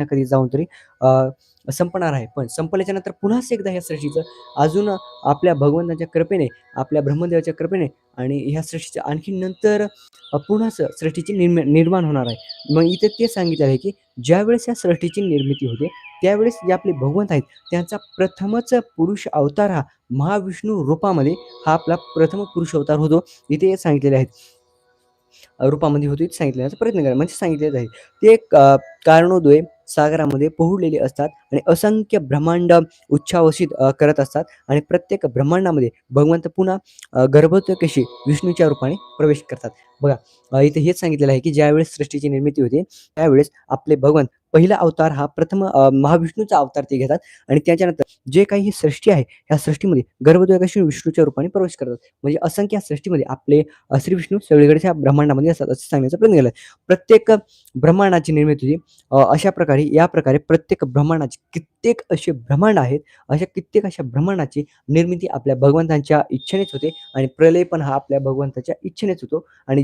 ना कधी जाऊन तरी संपणार आहे. पण संपल्याच्या नंतर पुन्हा एकदा ह्या सृष्टीचं अजून आपल्या भगवंताच्या कृपेने, आपल्या ब्रह्मदेवाच्या कृपेने आणि ह्या सृष्टीचं आणखीन नंतर पुन्हा सृष्टीची निर्म निर्माण होणार आहे. मग इथे ते सांगितलं आहे, की ज्यावेळेस या सृष्टीची निर्मिती होते, त्यावेळेस जे आपले भगवंत आहेत, त्यांचा प्रथमच पुरुष अवतार हा महाविष्णू रूपामध्ये हा आपला प्रथम पुरुष अवतार होतो. इथे सांगितलेले आहेत. रूपामध्ये होतो इथे प्रयत्न करा. म्हणजे सांगितलेलं आहे. ते एक कारणोदय सागरामध्ये पोहडलेले असतात आणि असंख्य ब्रह्मांड उच्छावसित करत असतात आणि प्रत्येक ब्रह्मांडामध्ये भगवंत पुन्हा गर्भोत्कशी विष्णूच्या रूपाने प्रवेश करतात. बघा इथे हेच सांगितलेलं आहे, की ज्यावेळेस सृष्टीची निर्मिती होते, त्यावेळेस आपले भगवंत पहिला अवतार हा प्रथम महाविष्णूचा अवतार ते घेतात आणि त्याच्यानंतर जे काही ही सृष्टी आहे, ह्या सृष्टीमध्ये गर्भोदकाशी विष्णूच्या रूपाने प्रवेश करतात. म्हणजे असंख्य या सृष्टीमध्ये आपले श्री विष्णू सगळीकडच्या ब्रह्मांडामध्ये असतात, असं सांगण्याचा प्रयत्न केला आहे. प्रत्येक ब्रह्मांडाची निर्मिती होती अशा प्रकारे या प्रकारे प्रत्येक ब्रह्मांडाची कित्येक असे ब्रह्मांड आहेत. अशा कित्येक अशा ब्रह्मांडाची निर्मिती आपल्या भगवंतांच्या इच्छेनेच होते आणि प्रलय पण हा आपल्या भगवंताच्या इच्छेनेच होतो आणि